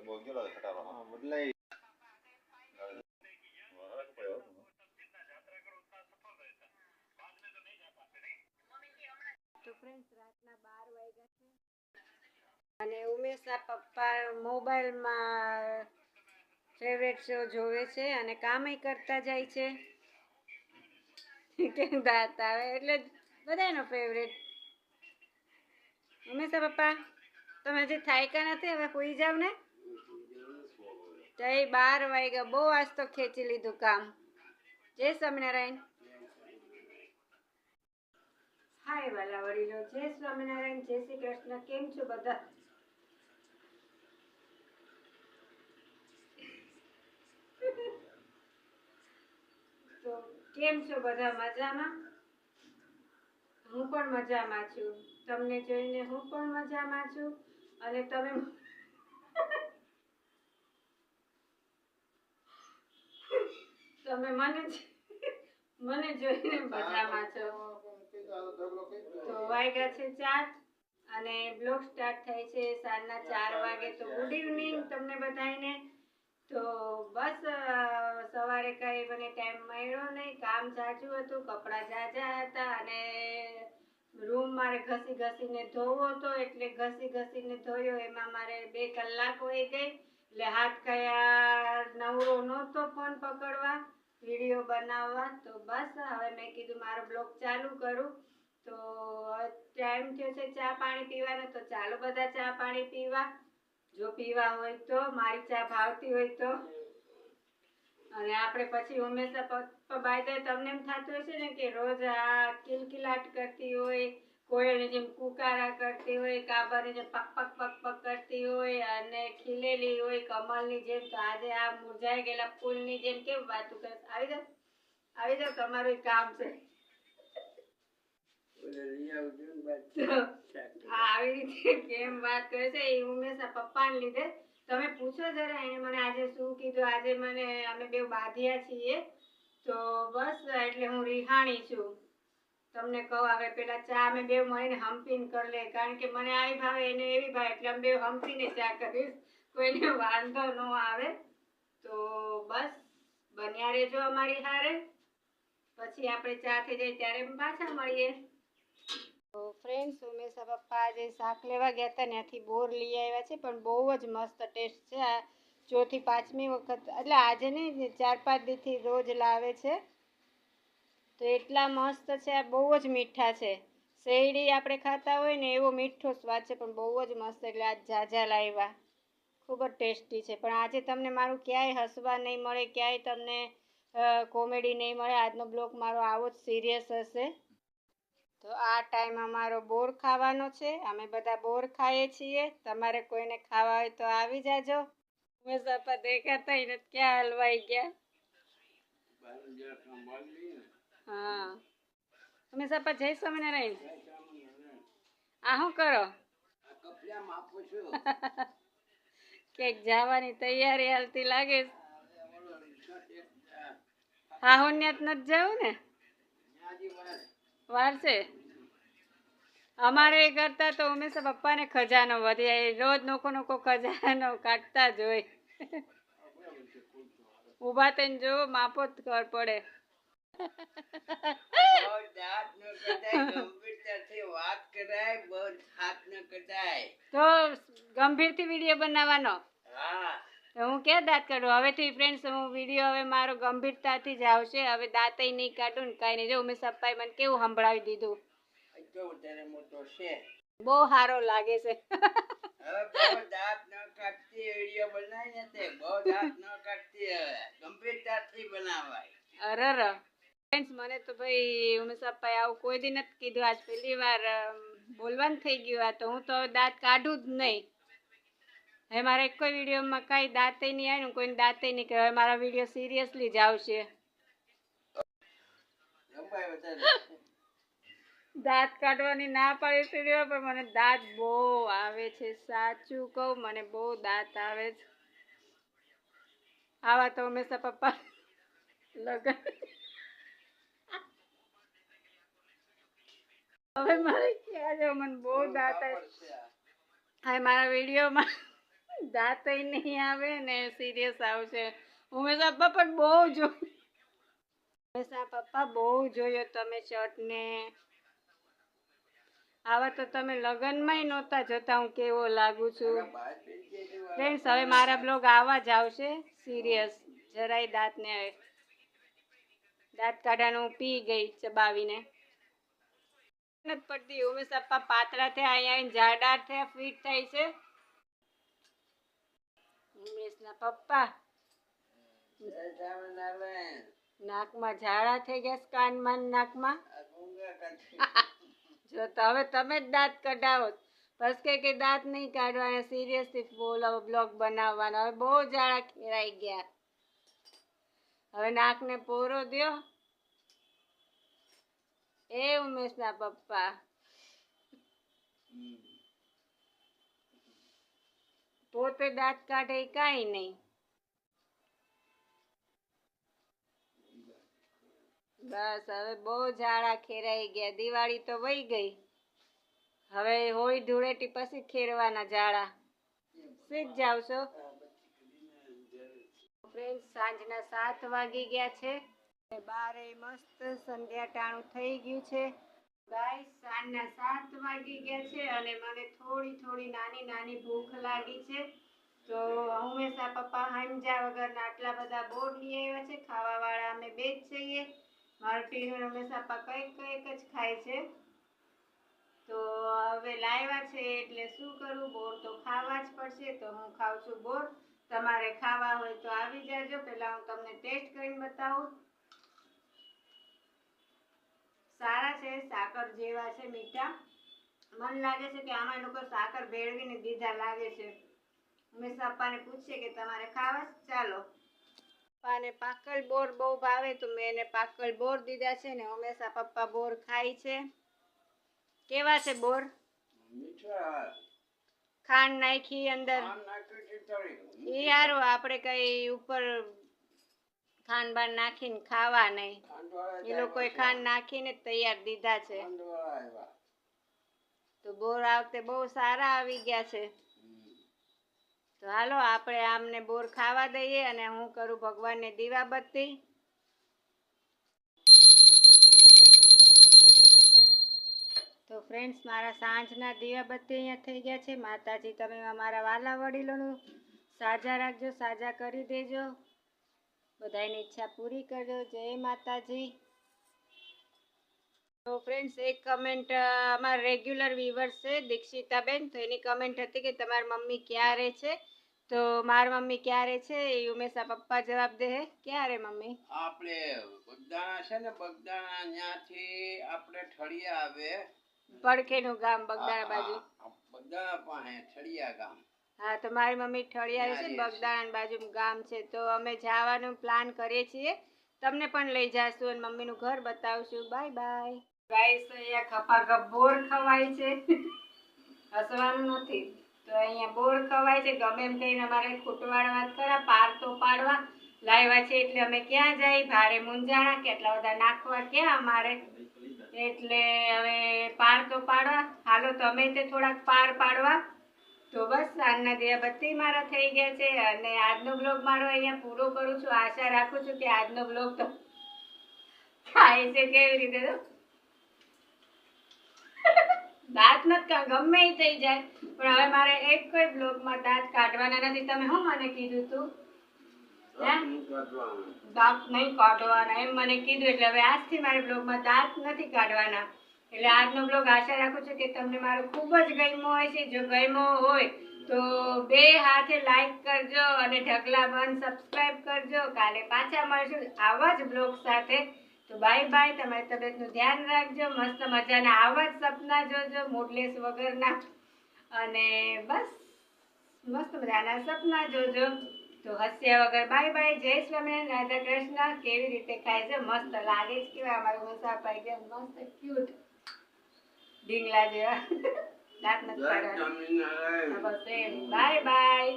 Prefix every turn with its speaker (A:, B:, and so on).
A: બદલાઈ
B: વરસાદ પડ્યો હતો.
C: તો ફ્રેન્ડ્સ રાતના બાર વાગ્યા છે. અને ઉમેશના પપ્પા મોબાઈલમાં ફેવરેટ શો જોવે છે અને કામય કરતા જાય છે. કે દાંત આવે? એટલે જ બધાનો ફેવરેટ ઉમેશા પપ્પા તમે હજી થાયકા નથી? હવે કોઈ જાવ ને? તઈ બાર વાગ્યા. બહુ આજ તો ખેંચી લીધું કામ. જય સ્વામિનારાયણ. હાય વાલા વડીલો જય સ્વામિનારાયણ. જય શ્રી કૃષ્ણ. કેમ છો બધા? તો કેમ છો બધા? મજામાં? હું પણ મજામાં છું. તમને જોઈને હું પણ મજામાં છું. અને તમે તમે મને મને જોઈને મજામાં છો. તો વાગ્યા છે ચાર અને બ્લોગ સ્ટાર્ટ થાય છે સાંજના ચાર વાગે. તો ગુડ ઇવનિંગ તમને બધાને તો બસ સવારે કઈ મને ટાઈમ મળ્યો નહીં. કામ જાજુ હતું કપડાં જાજા હતા અને રૂમ મારે ઘસી ઘસીને ધોવો હતો. એટલે ઘસી ઘસીને ધોયો. એમાં મારે બે કલાક વહી ગઈ. એટલે હાથ કયા નવરો નહોતો ફોન પકડવા. વીડિયો બનાવવા, તો બસ હવે મેં કીધું મારો બ્લોગ ચાલુ કરું. તો ટાઈમ થયો છે ચા પાણી પીવાનો, તો ચાલો બધા ચા પાણી પીવા. જો પીવા હોય તો, મારી ચા ભાવતી હોય તો. અને આપણે પછી હંમેશા બાય તમને એમ થતું હશે ને કે રોજ આ કિલકિલાટ કરતી હોય કોયલની જેમ કુકારા કરતી હોય કાબરની જેમ પક પક પક પક કરતી હોય અને ખીલેલી હોય કમલની જેમ તો આજે આ મુરઝાઈ ગયેલા ફૂલની જેમ કેમ વાતું કરે આવી જાવ આવી જાવ તમારું કામ છે. આવી રીતે કેમ વાત કરે છે? એ ઉમેશના પપ્પાને લીધે. તમે પૂછો જરા એને મને આજે શું કીધું? આજે મને અમે બે બાંધ્યા છીએ. તો બસ એટલે હું રિહાણી છું. તમને કહું, હવે પેલા ચા અમે બે મળીને હમ્પીને કરી લે, કારણ કે મને આવી ભાવે, એને એવી ભાવે, એટલે અમે બે હમ્પીને ચા કરીશ. કોઈને વાંધો ન આવે. તો બસ, બન્યા રહેજો અમારી હારે. પછી આપણે ચા થઈ જાય ત્યારે પાછા મળીએ. તો ફ્રેન્ડ્સ ઉમેશા પપ્પા આજે શાક લેવા ગયા હતા, ત્યાંથી બોર લઈ આવ્યા છે, પણ બહુ જ મસ્ત ટેસ્ટ છે. આ ચોથી પાંચમી વખત, એટલે આજે નહીં, ચાર પાંચ દીથી રોજ લાવે છે. તો એટલા મસ્ત છે, આ બહુ જ મીઠા છે. શેરડી આપણે ખાતા હોય ને, એવો મીઠો સ્વાદ છે, પણ બહુ જ મસ્ત એટલે આજ ઝાઝા લાવ્યા ખૂબ જ ટેસ્ટી છે, પણ આજે તમને મારું ક્યાંય હસવા નહીં મળે, ક્યાંય તમને કોમેડી નહીં મળે. આજનો બ્લોગ મારો આવો જ સિરિયસ હશે. તો આ ટાઈમ અમારો બોર ખાવાનો છે. અમે બધા બોર ખાઈએ છીએ. તમારે કોઈને ખાવા હોય તો આવી જાજો. ઉમેશા દેખાતા ય નથી, ક્યાં હલવાઈ ગયા? હા. સાપા જય સ્વામિનારાયણ. આ શું કરો? ક્યાંક જવાની તૈયારી હાલતી લાગે. છે. નથી જવું ને વાર છે. અમારે એ કરતા તો હંમેશા પપ્પાને ખજાનો વધે રોજ નોકો નોકો ખજાનો કાઢતા જ હોય. ઊભા થઈને જો માપો જ ખબર પડે. તો ગંભીરથી વીડિયો બનાવવાનો? હું કે દાંત કાઢું? હવેથી ફ્રેન્ડ્સ હું વીડિયો હવે મારો ગંભીરતાથી જ આવશે. હવે દાંતય નહીં કાઢું ને કાંઈ નહીં. જો મેં પપ્પાએ મને કેવું સંભળાવી દીધું? બહુ સારો લાગે છે. અરર ફ્રેન્ડ્સ મને તો ભાઈ ઉમેશ પપ્પાએ આવું કોઈ દી નથી કીધું. આજ પહેલી વાર બોલવાનું થઈ ગયું આ તો હું તો દાંત કાઢું જ નહીં. હવે મારે કોઈ વિડીયોમાં કાંઈ દાંતે નહીં આવે ને કોઈને દાંતે નહીં કે હવે મારા વીડિયો સિરિયસલી જ આવશે. દાંત કાઢવાની ના પાડી વીડિયો પણ મને દાંત બહુ આવે છે. સાચું કહું મને બહુ દાંત આવે છે. આવા તો હંમેશા પપ્પા લગન હવે મારે ક્યાં જો મને બહુ દાંત હવે મારા વિડીયોમાં દાંત નહીં આવે ને સિરિયસ આવશે. ઉમેશા પપ્પા બહુ જોયું ઉમેશા પપ્પા બહુ જોયો તમે શર્ટને આવા તો તમે લગ્નમાંય નહોતા જોતા હું કેવો લાગુ છું. ફ્રેન્ડ્સ હવે. મારા બ્લોગ આવા જ આવશે સિરિયસ જરાય દાંત ને દાંત કાઢવાનું હું પી ગઈ ચબાવીને. નથી પડતી ઉમેશ પપ્પા પાતળા થયા અહીંયા જાડા થયા ફિટ થાય છે. ઉમેશના પપ્પા નાકમાં ઝાડા થઈ ગયા કાનમાં નાકમાં. જો તો હવે તમે જ દાંત કઢાવો. બસ કે કે દાંત નહીં કાઢવાના સિરિયસલી બોલો બ્લોગ બનાવવાના. હવે બહુ ઝાડા ખેરાઈ ગયા. હવે નાકને પોરો દ્યો. એ ઉમેશના પપ્પા. પોતે દાંત કાઢે કાંઈ નહીં. બસ હવે બહુ ઝાડા ખેરાઈ ગયા. દિવાળી તો વહી ગઈ. હવે હોળી ધૂળેટી પછી ખેરવાના ઝાડા. શીખ જાવ છો ફ્રેન્ડ સાંજના સાત વાગી ગયા છે. બારે મસ્ત સંધ્યા ટાણું થઈ ગયું છે. ગાઈસ, સાંજના સાત વાગી ગયા છે અને મને થોડી થોડી નાની નાની ભૂખ લાગી છે. તો હંમેશા પપ્પા હંજા વગરના આટલા બધા બોર્ડ લઈ આવ્યા છે. ખાવાવાળા અમે બે જ છીએ. મારો ટીનું હંમેશા પપ્પા કંઈક કંઈક જ ખાય છે. તો હવે લાવ્યા છે એટલે શું કરું? બોર તો ખાવા જ પડશે તો હું ખાઉં છું બોર. તમારે ખાવા હોય તો આવી જાજો. પહેલાં હું તમને ટેસ્ટ કરીને બતાવું. સારા છે સાકર જેવા છે મીઠા. મને લાગે છે કે આમાં લોકો સાકર ભેળવીને દીધા લાગે છે. હંમેશા પપ્પાને પૂછીએ કે તમારે ખાવા ચાલો. પપ્પાને પાકલ બોર બહુ ભાવે તો મેં એને પાકલ બોર દીધા છે ને હંમેશા પપ્પા બોર ખાય છે. કેવા છે બોર? ખાંડ નાખી અંદર. એ હારું આપણે કઈ ઉપર ખાંડ બાર નાખીને ખાવા નહીં એ લોકોએ ખાંડ નાખીને તૈયાર દીધા છે. તો બોર આ વખતે બહુ સારા આવી ગયા છે. તો હાલો, આપણે આમને બોર ખાવા દઈએ અને હું કરું ભગવાનને દીવાબત્તી તો ફ્રેન્ડ્સ મારા સાંજના દીવાબત્તી અહીંયા થઈ ગયા છે. માતાજી, તમે અમારા વાલા વડીલોનું સાજા રાખજો, સાજા કરી દેજો. બધાની ઈચ્છા પૂરી કરજો જય માતાજી. તો ફ્રેન્ડ્સ એક કમેન્ટ અમારા રેગ્યુલર વ્યુવર્સ છે દીક્ષિતાબેન. તો એની કમેન્ટ હતી કે તમારી મમ્મી ક્યારે છે? તો મારી મમ્મી ક્યારે છે? એ ઉમેશા પપ્પા જવાબ દે હે. ક્યારે મમ્મી?
A: આપણે બગદાણા છે ને બગદાણા ન્યાથી આપણે ઠળિયા આવે.
C: પડખેનું ગામ બગદાણા બાજુ.
A: બગદાણા પાસે ઠળિયા ગામ.
C: હા તો મારી મમ્મી ઠળિયા છે
A: રહે
C: બગદાણા બાજુ ગામ છે તો અમે જવાનું પ્લાન કરીએ છીએ. તમને પણ લઈ જાશું અને મમ્મીનું ઘર બતાવશું. Bye bye. ગાઈસ અહીંયા ખપા ખપ બોર ખવાય છે. હસવાનું નથી. તો અહીંયા બોર ખવાય છે. ગમે એમ કહીને અમારે ખૂટવાડવા વાત ખરા પાર તો પાડવા. લાવ્યા છે એટલે અમે ક્યાં જઈએ ભારે મુંજાણા કેટલા બધા નાખવા? ક્યાં અમારે? એટલે હવે પાર તો પાડવા. હાલો તમે તે થોડાક પાર પાડવા. તો બસ સાંજના દીવાબત્તી મારા થઈ ગયા છે અને આજનો બ્લોગ મારો અહીંયા પૂરો કરું છું. આશા રાખું છું કે આજનો બ્લોગ તો થાય છે કેવી રીતે તો? દાંત નથી ગમે એ થઈ જાય. પણ હવે મારે એક કોઈ બ્લોગમાં દાંત કાઢવાના નથી. તમે હું મને કીધું તું? દાંત નહીં કાઢવાના એમ મને કીધું. એટલે હવે આજથી મારે બ્લોગમાં દાંત નથી કાઢવાના. એટલે આજનો બ્લોગ આશા રાખું છું કે તમને મારો ખૂબ જ ગમ્યો હોય છે જો ગમ્યો હોય તો બે હાથે લાઈક કરજો અને ઢગલા બંધ સબસ્ક્રાઈબ કરજો. કાલે પાછા મળશું આવા જ બ્લોગ સાથે. તો બાય બાય તમારી તબિયતનું ધ્યાન રાખજો, મસ્ત મજાના આવા જ સપના જોજો મૂડલેસ વગરના. અને બસ, મસ્ત મજાના સપના જોજો. તો હસ્યા વગર બાય બાય જય સ્વામિનારાયણ, રાધા કૃષ્ણ. કેવી રીતે ખાય છે? મસ્ત લાગે છે. કેવા અમારું મુસાફર મસ્ત ક્યુટ ઢીંગલા જેવા દાંત નથી
A: જય
C: કાઢવાના.
A: સ્વામિનારાયણ
C: બસ એમ બાય બાય